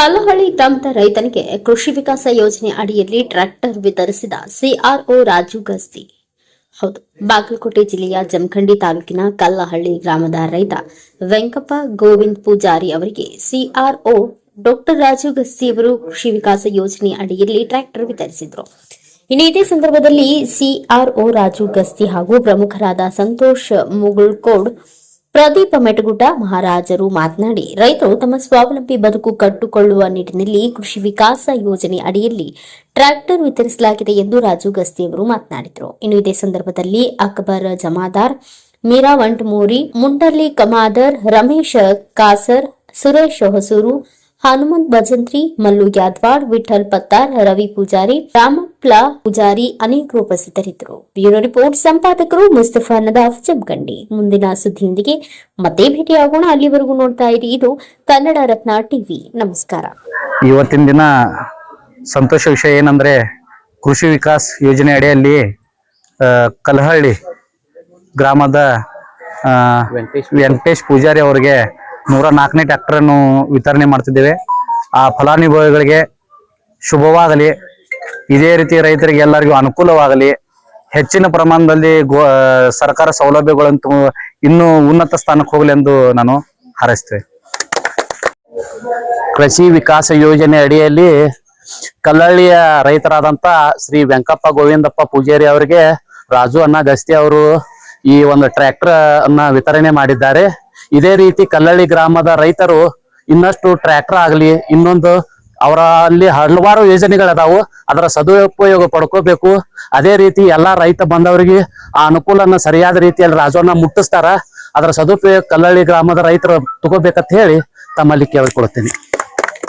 ಕಲ್ಲಹಳ್ಳಿ ಗ್ರಾಮದ ರೈತನಿಗೆ ಕೃಷಿ ವಿಕಾಸ ಯೋಜನೆ ಅಡಿಯಲ್ಲಿ ಟ್ರ್ಯಾಕ್ಟರ್ ವಿತರಿಸಿದ ಸಿಆರ್ಒ ರಾಜು ಗಸ್ತಿ. ಹೌದು, ಬಾಗಲಕೋಟೆ ಜಿಲ್ಲೆಯ ಜಮಖಂಡಿ ತಾಲೂಕಿನ ಕಲ್ಲಹಳ್ಳಿ ಗ್ರಾಮದ ರೈತ ವೆಂಕಪ್ಪ ಗೋವಿಂದ್ ಪೂಜಾರಿ ಅವರಿಗೆ ಸಿಆರ್ಒ ಡಾಕ್ಟರ್ ರಾಜು ಗಸ್ತಿ ಅವರು ಕೃಷಿ ವಿಕಾಸ ಯೋಜನೆ ಅಡಿಯಲ್ಲಿ ಟ್ರ್ಯಾಕ್ಟರ್ ವಿತರಿಸಿದರು. ಇನ್ನು ಇದೇ ಸಂದರ್ಭದಲ್ಲಿ ಸಿಆರ್ಒ ರಾಜು ಗಸ್ತಿ ಹಾಗೂ ಪ್ರಮುಖರಾದ ಸಂತೋಷ್ ಮುಗುಳ್ಕೋಡ್ ಪ್ರದೀಪ ಮೆಟಗುಡ್ಡ ಮಹಾರಾಜರು ಮಾತನಾಡಿ, ರೈತರು ತಮ್ಮ ಸ್ವಾವಲಂಬಿ ಬದುಕು ಕಟ್ಟುಕೊಳ್ಳುವ ನಿಟ್ಟಿನಲ್ಲಿ ಕೃಷಿ ವಿಕಾಸ ಯೋಜನೆ ಅಡಿಯಲ್ಲಿ ಟ್ರ್ಯಾಕ್ಟರ್ ವಿತರಿಸಲಾಗಿದೆ ಎಂದು ರಾಜು ಗಸ್ತಿ ಅವರು ಮಾತನಾಡಿದರು. ಇನ್ನು ಇದೇ ಸಂದರ್ಭದಲ್ಲಿ ಅಕ್ಬರ್ ಜಮಾದಾರ್, ಮೀರಾ ವಂಟಮೂರಿ, ಮುಂಡರ್ಲಿ ಕಮಾದರ್, ರಮೇಶ್ ಕಾಸರ್, ಸುರೇಶ್ ಹೊಸೂರು ಹನುಮಂತ್ ಭಜಂತ್ರಿ ಮಲ್ಲು ಯಾದ್ವಾಡ್ ವಿಠಲ್ ಪತ್ತಾರ್ ರವಿ ಪೂಜಾರಿ ರಾಮಪ್ಲ ಪೂಜಾರಿ ಅನೇಕರು ಉಪಸ್ಥಿತರಿದ್ದರು. ಬ್ಯೂರೋ ರಿಪೋರ್ಟ್ ಸಂಪಾದಕರು ಮುಸ್ತಫಾ ನದಾಫ್ ಜಬ್ಗಂಡಿ ಮುಂದಿನ ಸುದ್ದಿಯೊಂದಿಗೆ ಮತ್ತೆ ಭೇಟಿಯಾಗೋಣ. ಅಲ್ಲಿವರೆಗೂ ನೋಡ್ತಾ ಇರಿ. ಇದು ಕನ್ನಡ ರತ್ನ ಟಿವಿ. ನಮಸ್ಕಾರ. ಇವತ್ತಿನ ದಿನ ಸಂತೋಷ ವಿಷಯ ಏನಂದ್ರೆ ಕೃಷಿ ವಿಕಾಸ್ ಯೋಜನೆ ಅಡಿಯಲ್ಲಿ ಕಲಹಳ್ಳಿ ಗ್ರಾಮದ ವೆಂಕಟೇಶ್ ಪೂಜಾರಿ ಅವರಿಗೆ ನೂರ ನಾಲ್ಕನೇ ಟ್ರ್ಯಾಕ್ಟರ್ ಅನ್ನು ವಿತರಣೆ ಮಾಡ್ತಿದ್ದೇವೆ. ಆ ಫಲಾನುಭವಿಗಳಿಗೆ ಶುಭವಾಗಲಿ. ಇದೇ ರೀತಿ ರೈತರಿಗೆ ಎಲ್ಲರಿಗೂ ಅನುಕೂಲವಾಗಲಿ. ಹೆಚ್ಚಿನ ಪ್ರಮಾಣದಲ್ಲಿ ಗೋ ಸರ್ಕಾರ ಸೌಲಭ್ಯಗಳಂತೂ ಇನ್ನೂ ಉನ್ನತ ಸ್ಥಾನಕ್ಕೆ ಹೋಗಲಿ ಎಂದು ನಾನು ಹಾರೈಸ್ತೇವೆ ಕೃಷಿ ವಿಕಾಸ ಯೋಜನೆ ಅಡಿಯಲ್ಲಿ ಕಲ್ಲಳ್ಳಿಯ ರೈತರಾದಂತ ಶ್ರೀ ವೆಂಕಪ್ಪ ಗೋವಿಂದಪ್ಪ ಪೂಜಾರಿ ಅವರಿಗೆ ರಾಜು ಅಣ್ಣ ಗಸ್ತಿ ಅವರು ಈ ಒಂದು ಟ್ರ್ಯಾಕ್ಟರ್ ಅನ್ನ ವಿತರಣೆ ಮಾಡಿದ್ದಾರೆ. ಇದೇ ರೀತಿ ಕಲ್ಲಳ್ಳಿ ಗ್ರಾಮದ ರೈತರು ಇನ್ನಷ್ಟು ಟ್ರ್ಯಾಕ್ಟರ್ ಆಗಲಿ, ಇನ್ನೊಂದು ಅವರ ಅಲ್ಲಿ ಹಲವಾರು ಯೋಜನೆಗಳದಾವು. ಅದರ ಸದುಪಯೋಗ ಪಡ್ಕೋಬೇಕು. ಅದೇ ರೀತಿ ಎಲ್ಲಾ ರೈತ ಬಂದವರಿಗೆ ಆ ಅನುಕೂಲನ ಸರಿಯಾದ ರೀತಿಯಲ್ಲಿ ರಾಜವನ್ನ ಮುಟ್ಟಿಸ್ತಾರ. ಅದರ ಸದುಪಯೋಗ ಕಲ್ಲಳ್ಳಿ ಗ್ರಾಮದ ರೈತರು ತಗೋಬೇಕಂತ ಹೇಳಿ ತಮ್ಮಲ್ಲಿ ಕೇಳಿಕೊಳ್ತೀನಿ.